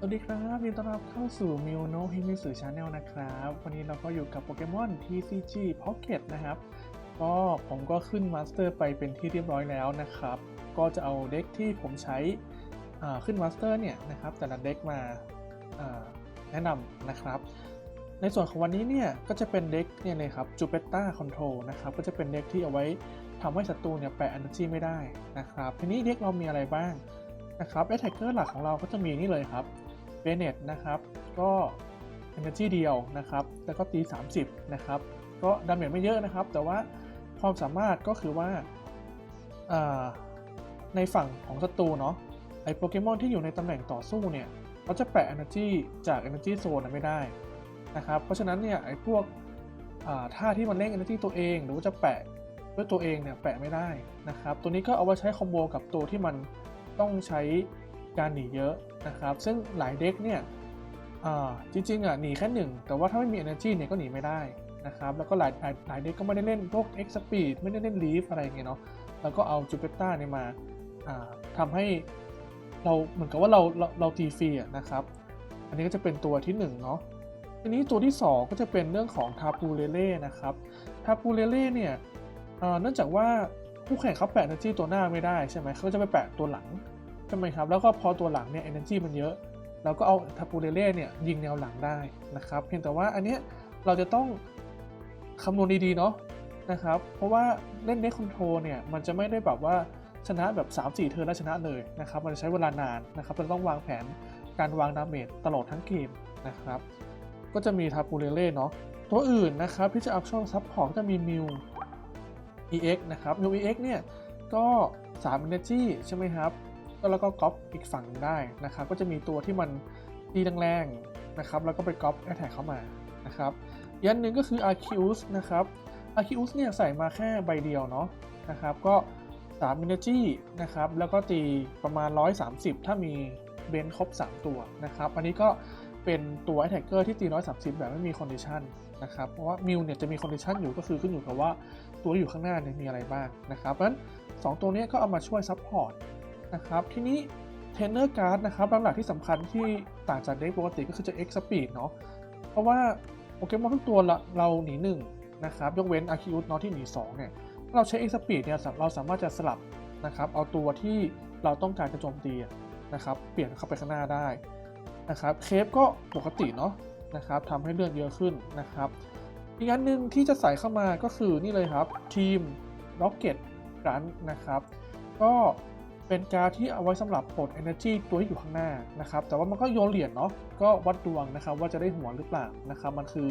สวัสดีครับยินดีต้อนรับเข้าสู่มิวโนฮิมิสึชาแนลนะครับ วันนี้เราก็อยู่กับโปเกมอน TCG Pocket นะครับ ก็ผมก็ขึ้นมาสเตอร์ไปเป็นที่เรียบร้อยแล้วนะครับ ก็จะเอาเด็กที่ผมใช้อ่าขึ้นมาสเตอร์เนี่ยนะครับ แต่ละเด็กมาแนะนำนะครับ ในส่วนของวันนี้เนี่ยก็จะเป็นเด็กเนี่ยเลยครับจูเปต a าคอนโทรนะครับ ก็จะเป็นเด็กที่เอาไว้ทำให้ศัตรูเนี่ยแปะ Energy ไม่ได้นะครับ ทีนี้เด็กเรามีอะไรบ้างนะครับ Attacker หลักของเราก็จะมีนี่เลยครับ เบเนตนะครับก็ Energy เดียวนะครับแล้วก็ตี 30 นะครับก็ดาเมจไม่เยอะนะครับ แต่ว่าความสามารถก็คือว่าาในฝั่งของศัตรูเนาะไอโปเกมอนที่อยู่ในตำแหน่งต่อสู้เนี่ยเขาจะแปะ Energy จาก Energy Zone นไม่ได้นะครับเพราะฉะนั้นเนี่ยไอพวกท่าที่มันเร่ง Energy ตัวเอง หรือว่าจะแปะด้วยตัวเองเนี่ยแปะไม่ได้นะครับตัวนี้ก็เอาไว้ใช้คอมโบกับตัวที่มันต้องใช้ การหนีเยอะนะครับ ซึ่งหลายเด็กเนี่ยจริงๆอะหนีแค่หนึ่งแต่ว่าถ้าไม่มี energy เนี่ยก็หนีไม่ได้นะครับ แล้วก็หลายหลายหลายเด็กก็ไม่ได้เล่นพวก X speed ไม่ได้เล่น leaf อะไรเงี้ยเนาะแล้วก็เอาจูเปต้าเนี่ยมาอ่าทำให้เราเหมือนกับว่าเราเราเราตีฟรีอะนะครับ อันนี้ก็จะเป็นตัวที่หนึ่งเนาะทีนี้ตัวที่สองก็จะเป็นเรื่องของทาปูเลเล่นะครับทาปูเลเล่เนี่ยเนื่องจากว่าคู่แข่งเขาแปะ energy ตัวหน้าไม่ได้ใช่ไหมเขาก็จะไปแปะตัวหลัง ใช่ไหมครับ แล้วก็พอตัวหลังเนี่ย energy มันเยอะ เราก็เอาทาปูเรเล่เนี่ยยิงแนวหลังได้นะครับ เพียงแต่ว่าอันเนี้ยเราจะต้องคำนวณดีๆเนาะนะครับ เพราะว่าเล่นเน็ตคอนโทรเนี่ยมันจะไม่ได้แบบว่าชนะแบบ 3-4เทิร์นแล้วชนะเลยนะครับ มันจะใช้เวลานานนะครับเราต้องวางแผนการวางดาเมจตลอดทั้งเกมนะครับ ก็จะมีทาปูเรเล่เนาะ ตัวอื่นนะครับที่จะอัพช่องซับพอร์ตจะมีมิว EX นะครับมิว EX เนี่ยก็3 Energy ใช่ไหมครับ แล้วก็ก๊อปอีกฝั่งได้นะครับ ก็จะมีตัวที่มันตีแรงๆนะครับ แล้วก็ไปก๊อปแอ t แทกเข้ามานะครับอีกอันหนึ่งก็คือ Arceus นะครับ Arceus เนี่ยใส่มาแค่ใบเดียวเนาะนะครับ ก็3 Energy นะครับ แล้วก็ตีประมาณ 130 ถ้ามีเบนครบ 3 ตัวนะครับ อันนี้ก็เป็นตัว Attacker ที่ตี 130 แบบไม่มี Condition นะครับ เพราะว่ามิวเนี่ยจะมี Condition อยู่ก็คือขึ้นอยู่กับว่าตัวอยู่ข้างหน้าเนี่ยมีอะไรบ้างนะครับ เพราะฉะนั้นสองตัวนี้ก็เอามาช่วยซัพพอร์ต นะครับ ทีนี้เทรนเนอร์การ์ดนะครับหลักๆที่สำคัญที่ต่างจากเด็กปกติก็คือจะ X Speed เนาะเพราะว่าโปเกมอนทุกตัวเราหนีหนึ่งนะครับยกเว้นอาคิอุสเนาะที่หนี2เนี่ยถ้าเราใช้ X Speed เนี่ยเราสามารถจะสลับนะครับเอาตัวที่เราต้องการจะโจมตีนะครับเปลี่ยนเข้าไปข้างหน้าได้นะครับเคฟก็ปกติเนาะนะครับทำให้เลือดเยอะขึ้นนะครับอีกอันหนึ่งที่จะใส่เข้ามาก็คือนี่เลยครับทีม Rocket รันนะครับ ก็ เป็นการดที่เอาไว้สำหรับปลด Energy ตัวที่อยู่ข้างหน้านะครับ แต่ว่ามันก็โยนเหรียญเนาะ ก็วัดดวงนะครับว่าจะได้หัวหรือเปล่านะครับ มันคือ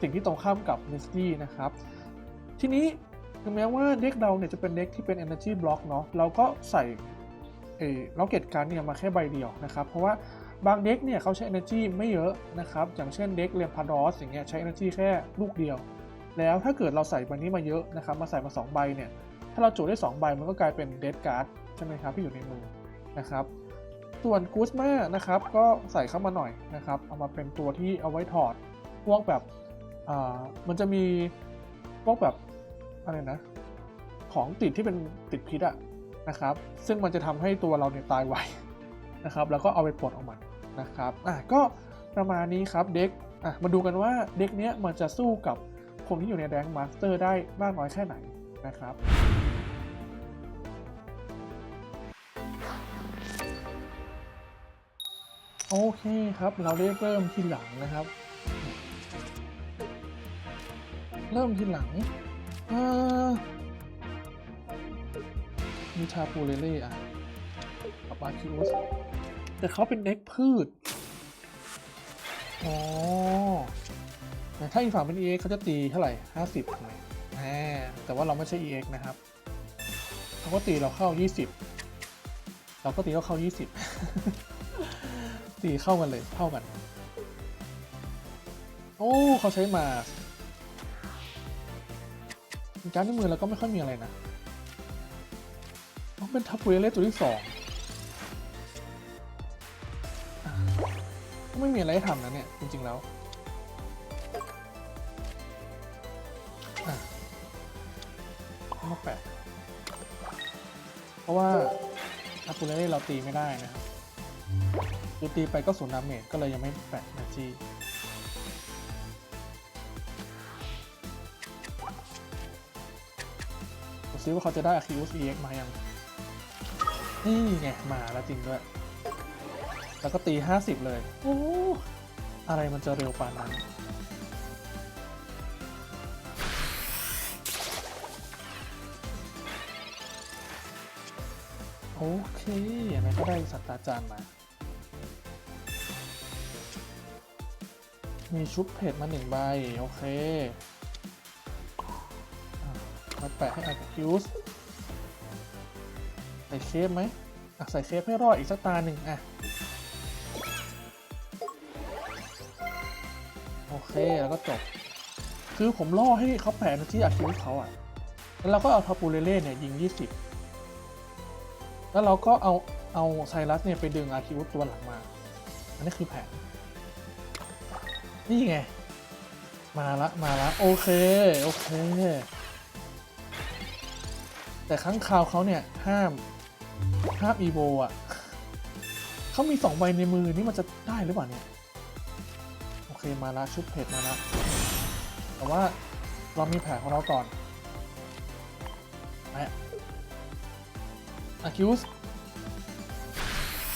สิ่งที่ตรงข้ามกับ n e s t y นะครับ ทีนี้ถึงแม้ว่าเด็กเราเนี่ยจะเป็นเด็กที่เป็น Energy Block เนาะ เราก็ใส่เออล็อกเก็ตการ์ดเนี่ยมาแค่ใบเดียวนะครับ เพราะว่าบางเด็กเนี่ยเขาใช้ Energy ไม่เยอะนะครับ อย่างเช่นเด็กเรียนพาดอสอย่างเงี้ยใช้ Energy แค่ลูกเดียว แล้วถ้าเกิดเราใส่ใบนี้มาเยอะนะครับ มาใส่มา 2 ใบเนี่ย ถ้าเราจุได้2ใบมันก็กลายเป็นเดดการ์ดใช่ไหมครับที่อยู่ในมือนะครับ ส่วนกูสมานะครับก็ใส่เข้ามาหน่อยนะครับเอามาเป็นตัวที่เอาไว้ถอดพวกแบบอ่ามันจะมีพวกแบบอะไรนะของติดที่เป็นติดพิษอะนะครับ ซึ่งมันจะทำให้ตัวเราเนี่ยตายไวนะครับ แล้วก็เอาไปปลดออกมานะครับอะก็ประมาณนี้ครับเด็กอะมาดูกันว่าเด็กเนี้ยมันจะสู้กับคนที่อยู่ในแรงมาสเตอร์ได้มากน้อยแค่ไหน นะครับ โอเคครับ เราได้เริ่มที่หลังนะครับ เริ่มที่หลังมีชาปูเรเล่อะกับอาคิอุสแต่เขาเป็นเด็กพืช อ๋อ แต่ถ้าอีกฝั่งเป็น EX เขาจะตีเท่าไหร่ 50ถูกไหม แต่ว่าเราไม่ใช่ EX นะครับเขาก็ตีเราเข้า 20 เราก็ตีเขาเข้า 20 ตีเข้ากันเลยเท่ากัน โอ้เขาใช้มาการดในมือเราก็ไม่ค่อยมีอะไรนะเขาเป็นทัพเวเล่ตัวที่สองก็ไม่มีอะไรให้ทำนะเนี่ย จริง ๆ แล้ว แปเพราะว่าทัพเวเล่เราตีไม่ได้นะครับตีไปก็ศูนย์ดาเมจก็เลยยังไม่แปะนาจีดูซิว่าเขาจะได้ Arceus EX มายังนี่ไงมาแล้วจริงด้วย แล้วก็ตี 50 เลย โอ้ อะไรมันจะเร็วปานนั้น โอเคอย่างนั้นก็ได้สัตว์ตราจารย์มา มีชุบเพจมาหนึ่งใบ โอเคมาแปะให้อาร์คิวส์ใส่เคฟไหมอะใส่เคฟให้รอดอีกสักตาหนึ่งอะ โอเค แล้วก็จบ คือผมล่อให้เขาแปะที่อาร์คิวส์เขาอะ แล้วเราก็เอาทาปูเลเล่เนี่ย ยิง 20 แล้วเราก็เอาเอาไซรัสเนี่ยไปดึงอาคิวสตัวหลังมา อันนี้คือแผน นี่ไง มาละมาละโอเค โอเค แต่ครั้งคราวเขาเนี่ย ห้าม ห้ามอีโวอะเขามีสองใบในมือนี่มันจะได้หรือเปล่าเนี่ย โอเคมาละชุดเพจมาละแต่ว่าเรามีแผนของเราก่อนไป อะคิวส์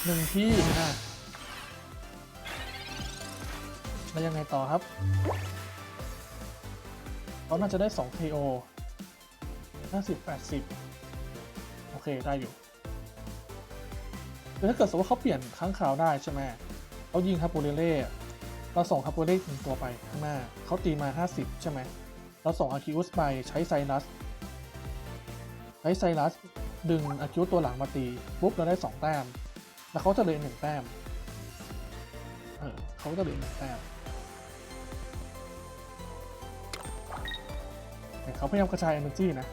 หนึ่งที่อะแล้วยังไงต่อครับเขาน่าจะได้2 KO 50 80 โอเค ได้อยู่คือถ้าเกิดสมมติว่าเขาเปลี่ยนครั้งคราวได้ใช่ไหมเขายิงคาปูเรเล่เราส่งคาปูเรเล่ถึงตัวไปข้างหน้า เขาตีมา 50 ใช่ไหมเราส่งอาคิอุสไปใช้ไซรัส ใช้ไซรัส ดึงอาคิอุตัวหลังมาตีปุ๊บเราได้ 2 แต้ม แล้วเขาจะเหลือหนึ่งแต้ม เออเขาจะเหลือหนึ่งแต้มเนี่ยเขาพยายามกระจาย energy นะ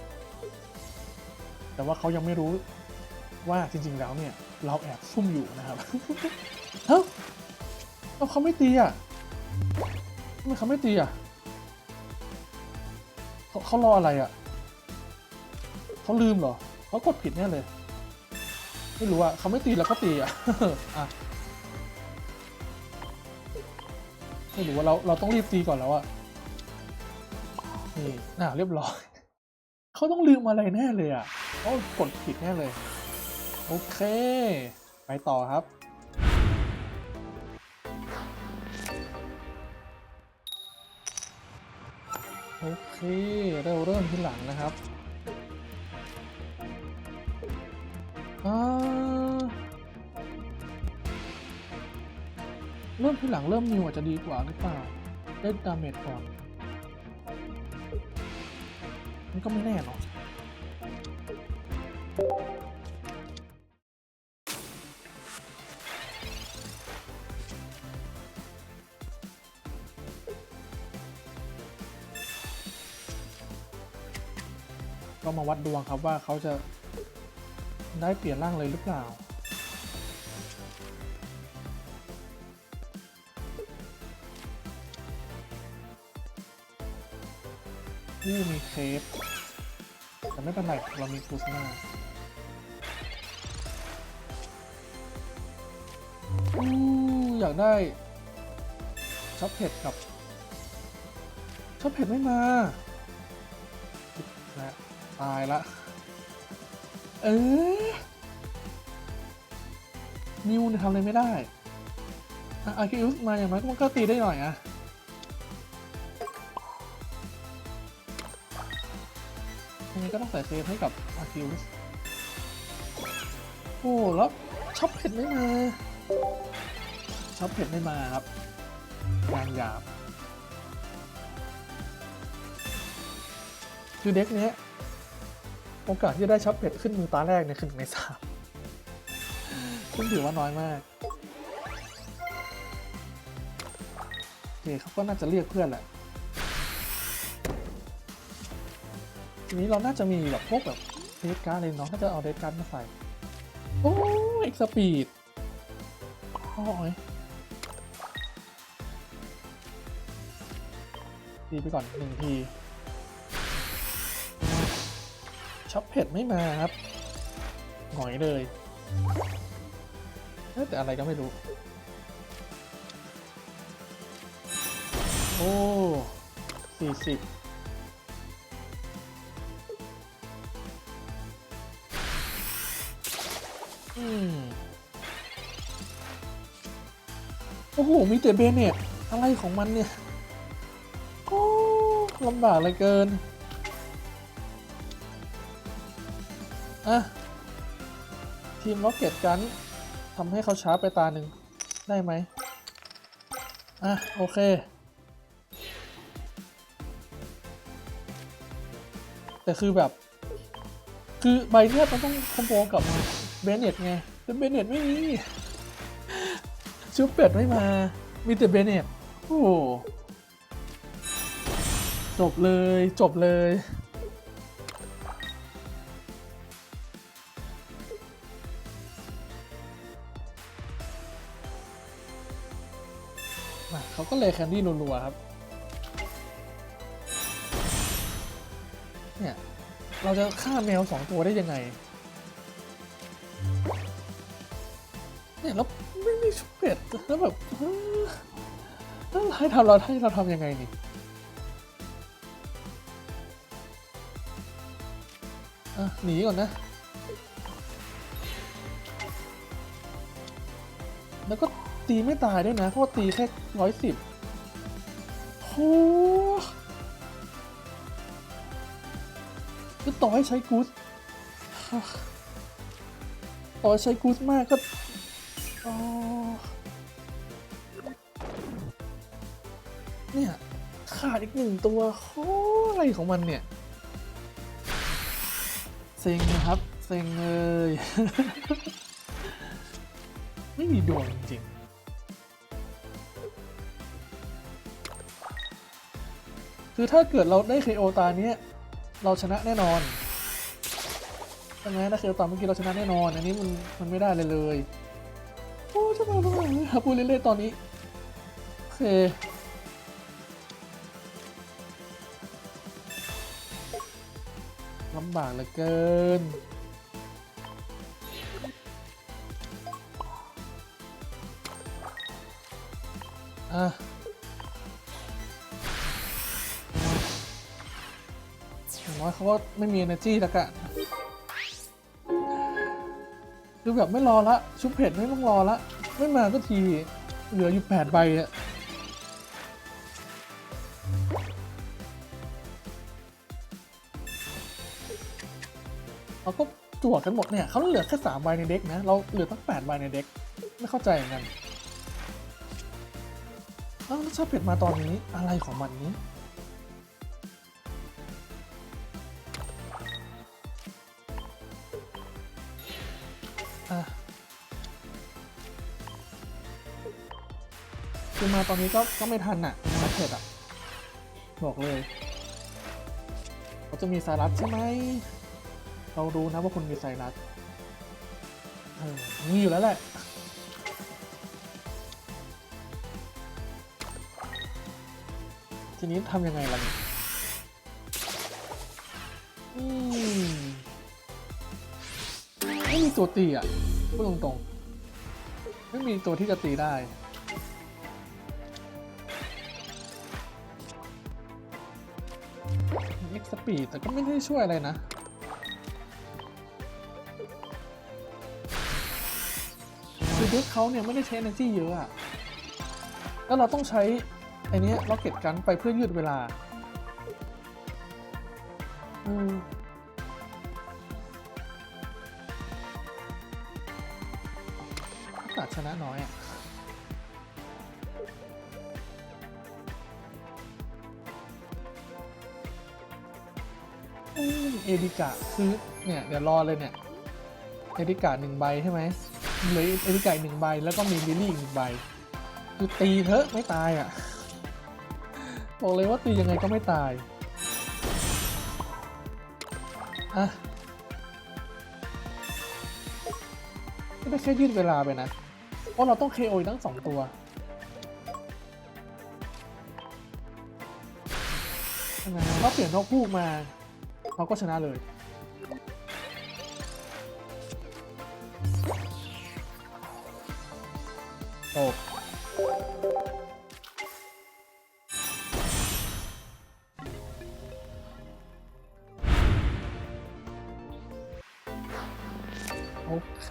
แต่ว่าเขายังไม่รู้ว่าจริง ๆ แล้วเนี่ย เราแอบซุ่มอยู่นะครับเฮ้ยแล้วเขาไม่ตีอะทำไมเขาไม่ตีอะเขาเขารออะไรอะ เขาลืมเหรอ เขากดผิดแน่เลย ไม่รู้อะเขาไม่ตีแล้วก็ตีอะอะไม่รู้ว่าเราเราต้องรีบตีก่อนแล้วอะนี่น่าเรียบร้อย เขาต้องลืมอะไรแน่เลยอะเขากดผิดแน่เลย โอเค ไปต่อครับโอเคเราเริ่มที่หลังนะครับ เริ่มที่หลังเริ่มนิวอาจจะดีกว่าหรือเปล่าได้ดาเมจก่อน มันก็ไม่แน่เนอะก็มาวัดดวงครับว่าเขาจะ ได้เปลี่ยนร่างเลยหรือเปล่าผู้มีเคฟแต่ไม่เป็นไรเรามีคูสมาอู้อยากได้ช็อปเผ็ดกับช็อปเผ็ดไม่มาและตายละ เออนิวเนี่ยทำอะไรไม่ได้อาคิอุสมาอย่างน้อยมันก็ตีได้หน่อยอะยังไงก็ต้องใส่เซฟให้กับอาคิวสโอ้แล้วช็อปเผ็ดไม่มาช็อปเผ็ดไม่มาครับงานหยาบคือเด็กเนี้ย โอกาสที่จะได้ช็อปเผ็ดขึ้นมือตาแรกเนี่ยคือหนึ่งในสามซึ่งถือว่าน้อยมากโอเคเขาก็น่าจะเรียกเพื่อนแหละทีนี้เราน่าจะมีแบบพวกแบบเดสการ์ดเลยเนาะน่าจะเอาเดสการ์ดมาใส่ โอ้เอ็กสปีดโอ้ยตีไปก่อนหนึ่งที ช็อปเพดไม่มาครับหงอยเลยแต่อะไรก็ไม่รู้ โอ้สี่สิบโอ้โห มีแต่เบเนตอะไรของมันเนี่ยโอ้ลำบากเลยเกิน อะ ทีมล็อกเก็ตกันทำให้เขาช้าไปตาหนึ่งได้ไหมอะ โอเค แต่คือแบบ คือใบเนี้ยมันต้องคอมโบกับเบเน็ตไง แต่เบเน็ตไม่มี ชุบเป็ดไม่มา มีแต่เบเน็ตโอ้จบเลยจบเลย เขาก็เลยแคนดี้รัวๆครับ เนี่ย เราจะฆ่าแมวสองตัวได้ยังไง เนี่ยแล้วไม่มีชุบเป็ดแล้วแบบเฮ้ยแล้วให้ทำเราให้เราทำยังไงนี่อะหนีก่อนนะแล้วก็ตีไม่ตายด้วยนะ เพราะว่าตีแค่ร้อยสิบ โหคือต่อให้ใช้กูสต่อใช้กูสมากก็เนี่ย ขาดอีกหนึ่งตัวโอ้อะไรของมันเนี่ย เซ็งนะครับ เซ็งเลย ไม่มีดวงจริง คือถ้าเกิดเราได้ KO ตาเนี้ยเราชนะแน่นอนใช่ไหมถ้า KO ตาเมื่อกี้เราชนะแน่นอน อันนี้มันมันไม่ได้เลยเลย โอ้จะมทำไมหาพูดเล่นๆตอนนี้ โอเคลำบากเหลือเกินอะ น้อยเขาก็ไม่มี energy แล้วกันคือแบบไม่รอละ ชุบเผ็ดไม่ต้องรอละ ไม่มาก็ทีเหลืออยู่แปดใบอะเราก็จวดกันหมดเนี่ยเขาเหลือแค่สามใบในเด็กนะ เราเหลือตั้งแปดใบในเด็ก ไม่เข้าใจเหมือนกันถ้าแล้วชอบเผ็ดมาตอนนี้อะไรของมันนี้ มาตอนนี้ก็ก็ไม่ทันอะนักเผ็ดอะบอกเลยเขาจะมีสายรัดใช่ไหมเรารู้นะว่าคุณมีสายรัดมีอยู่แล้วแหละทีนี้ทำยังไงล่ะเนี่ยไม่มีตัวตีอะ พูดตรงๆ ไม่มีตัวที่จะตีได้ เอ็กซ์ปีดแต่ก็ไม่ได้ช่วยอะไรนะ คือเด็กเขาเนี่ยไม่ได้ใช้ energy เยอะอะแล้วเราต้องใช้ไอเนี้ยล็อกเก็ตกันไปเพื่อยืดเวลา อืมโอกาสชนะน้อยอะ เอดิกะคือเนี่ยเดี๋ยวรอเลยเนี่ยเอดิกะหนึ่งใบใช่ไหมเหลือเอดิกะหนึ่งใบแล้วก็มีลิลลี่อีกหนึ่งใบคือตีเถอะไม่ตายอะบอกเลยว่าตียังไงก็ไม่ตายอะไม่ได้แค่ยืดเวลาไปนะเพราะเราต้อง KO อีกทั้งสองตัวใช่ไหมเราเปลี่ยนนกพูกมา เราก็ชนะเลย ตกโอเค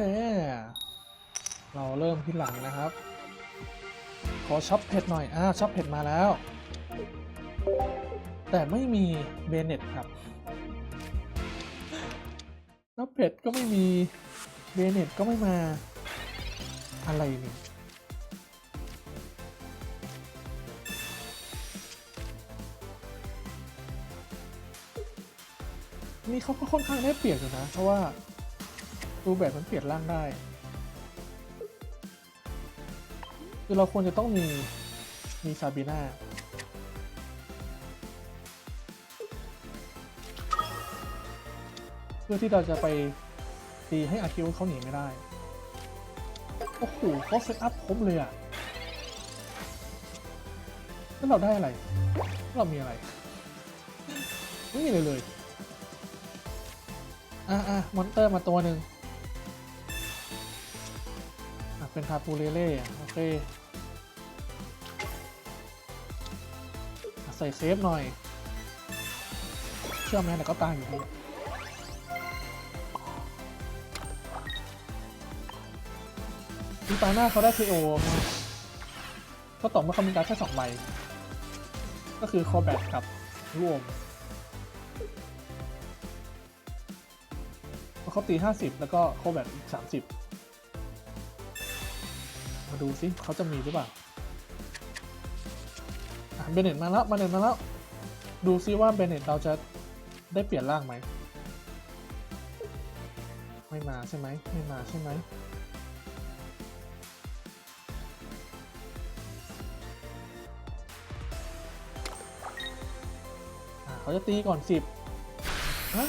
เราเริ่มที่หลังนะครับ ขอช็อปเผ็ดหน่อย อ่าช็อปเผ็ดมาแล้ว แต่ไม่มีเบเน็ตครับ เผ็ดก็ไม่มีเบเน็ตก็ไม่มา อะไรเนี่ยนี่เขาก็ค่อนข้างได้เปรียบอยู่นะ เพราะว่าดูแบบมันเปลี่ยนร่างได้ คือเราควรจะต้องมีมีซาบีนา เพื่อที่เราจะไปตีให้อาคิวเขาหนีไม่ได้ โอ้โหเขาเซตอัพครบเลยอะแล้วเราได้อะไร เรามีอะไร ไม่มีเลยเลย อะอะมอนเตอร์มาตัวหนึ่งอะเป็นคาปูเรเล่โอเคใส่เซฟหน่อย เชื่อไหมแต่ก็ตายอยู่ดี ทีตาหน้าเขาได้ KO นะก็ต่อเมื่อเขามีการแค่สองใบ ก็คือคอแบทกับรวมเขาตี 50 แล้วก็โคแบต30 มาดูซิเขาจะมีหรือเปล่าเบเน็ตมาแล้วเบเน็ตมาแล้ว ดูซิว่าเบเน็ตเราจะได้เปลี่ยนร่างไหม ไม่มาใช่ไหม ไม่มาใช่ไหม เขาจะตีก่อน10อ้าว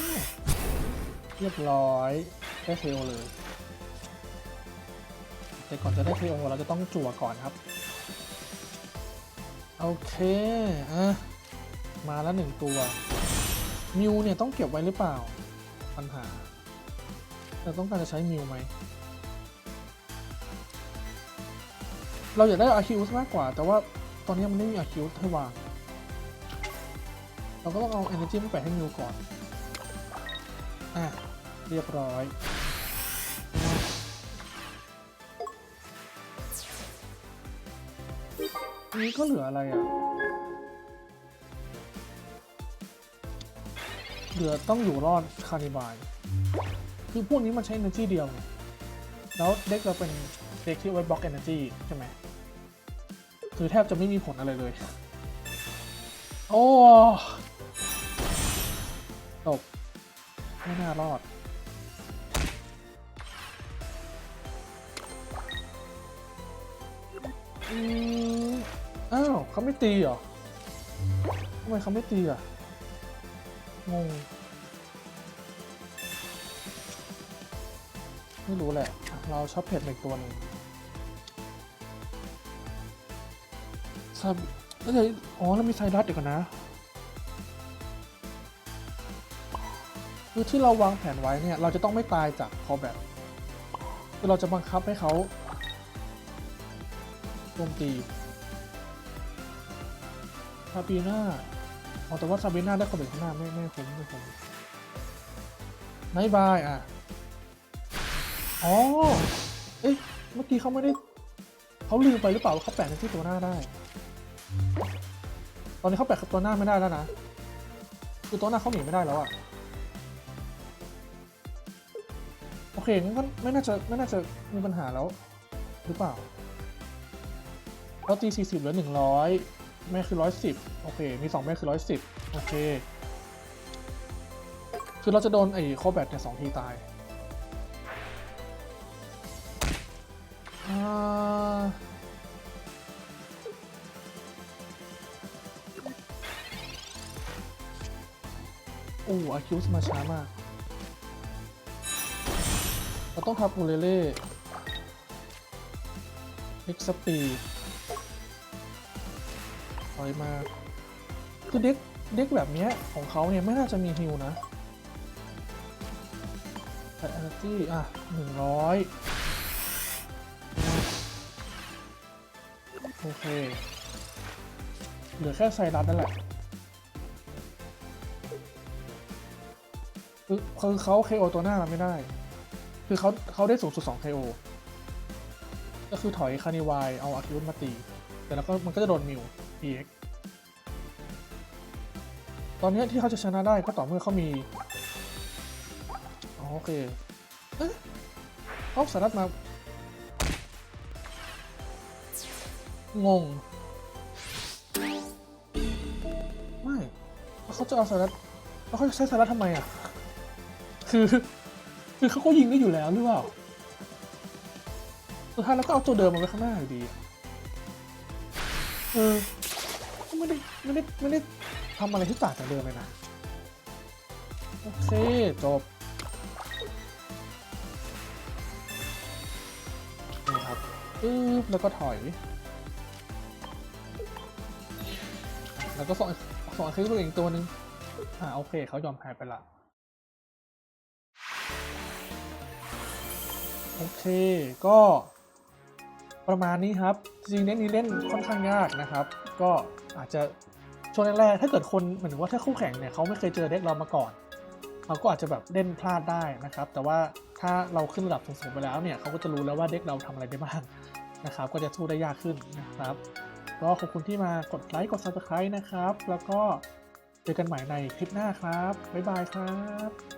เรียบร้อยได้เทโอเลยแต่ก่อนจะได้เทโอเราจะต้องจั่วก่อนครับ โอเคอะมาแล้วหนึ่งตัวมิวเนี่ยต้องเก็บไว้หรือเปล่า ปัญหาเราต้องการจะใช้มิวไหมเราอยากได้อาคิวส์มากกว่า แต่ว่าตอนนี้มันไม่มีอาคิวส์ให้วาง เราก็ต้องเอา Energy ไปแปะให้มิวก่อน อะ เรียบร้อยอันนี้ก็เหลืออะไรอะ เหลือต้องอยู่รอดคานิบาย คือพวกนี้มันใช้ energy เดียว แล้วเด็กเราเป็นเด็กที่ไว้บล็อก energy ใช่ไหม คือแทบจะไม่มีผลอะไรเลย โอ้ ไม่น่ารอด อืมอ้าวเขาไม่ตีเหรอทำไมเขาไม่ตีอะ งง ไม่รู้แหละ เราชอบเผ็ดอีกตัวหนึ่งซาบแล้วเดี๋ยวอ๋อ แล้วมีไซรัสอีกก่อนนะ คือที่เราวางแผนไว้เนี่ย เราจะต้องไม่ตายจากคอแบบคือเราจะบังคับให้เขาโจมตีซาบีน่าอ๋อแต่ว่าซาบีน่าได้คอแบบข้างหน้าไม่ไม่คุ้มไม่คุ้มไนท์บายอะ อ๋อ เอ๊ะ เมื่อกี้เขาไม่ได้ เขาลืมไปหรือเปล่าว่าเขาแปะในที่ตัวหน้าได้ ตอนนี้เขาแปะกับตัวหน้าไม่ได้แล้วนะ คือตัวหน้าเขาหนีไม่ได้แล้วอะ เคงั้นก็ไม่น่าจะไม่น่าจะมีปัญหาแล้ว หรือเปล่าเราตี 40เหลือ 100 แม่คือ 110 โอเค มี 2 แม่คือ 110 โอเค คือเราจะโดนไอ้โคแบตเนี่ยสองทีตายอ่าโอ้อาคิวส์มาช้ามาก เราต้องทับอูเลเล่เอ็กสปีดถอยมา คือเด็กเด็กแบบเนี้ยของเขาเนี่ย ไม่น่าจะมีฮิวนะแต่ energy อะหนึ่งร้อยโอเค เหลือแค่ไซรัสนั่นแหละคือคือเขาเคโอตัวหน้าเราไม่ได้ คือเขาเขาได้สูงสุด2 KO ก็คือถอยคานิวายเอาอาคิรุนมาตี แต่แล้วก็มันก็จะโดนมิว EX ตอนนี้ที่เขาจะชนะได้ก็ต่อเมื่อเขามีอ๋อโอเคเอ๊ะเขาสารัตมางง ไม่เขาจะเอาสารัตแล้วเขาจะใช้สารัตทำไมอะ คือ คือเขาก็ยิงได้อยู่แล้วหรือเปล่าสุดท้ายแล้วก็เอาตัวเดิมมาไว้ข้างหน้าอยู่ดีเออก็ไม่ได้ไม่ได้ไม่ได้ทำอะไรที่ต่างจากเดิมเลยนะ โอเค จบนี่ครับปึ๊บแล้วก็ถอย แล้วก็ส่งส่งอันคือตัวเองตัวหนึงอ่าโอเคเขายอมแพ้ไปละ โอเค ก็ประมาณนี้ครับ จริงๆเล่นนี้เล่นค่อนข้างยากนะครับ ก็อาจจะช่วงแรกๆถ้าเกิดคนเหมือนว่าถ้าคู่แข่งเนี่ยเขาไม่เคยเจอเด็กเรามาก่อนเขาก็อาจจะแบบเล่นพลาดได้นะครับ แต่ว่าถ้าเราขึ้นระดับสูงๆไปแล้วเนี่ยเขาก็จะรู้แล้วว่าเด็กเราทำอะไรได้บ้างนะครับ ก็จะสู้ได้ยากขึ้นนะครับ ก็ขอบคุณที่มากดไลค์กด subscribe นะครับ แล้วก็เจอกันใหม่ในคลิปหน้าครับบ๊ายบายครับ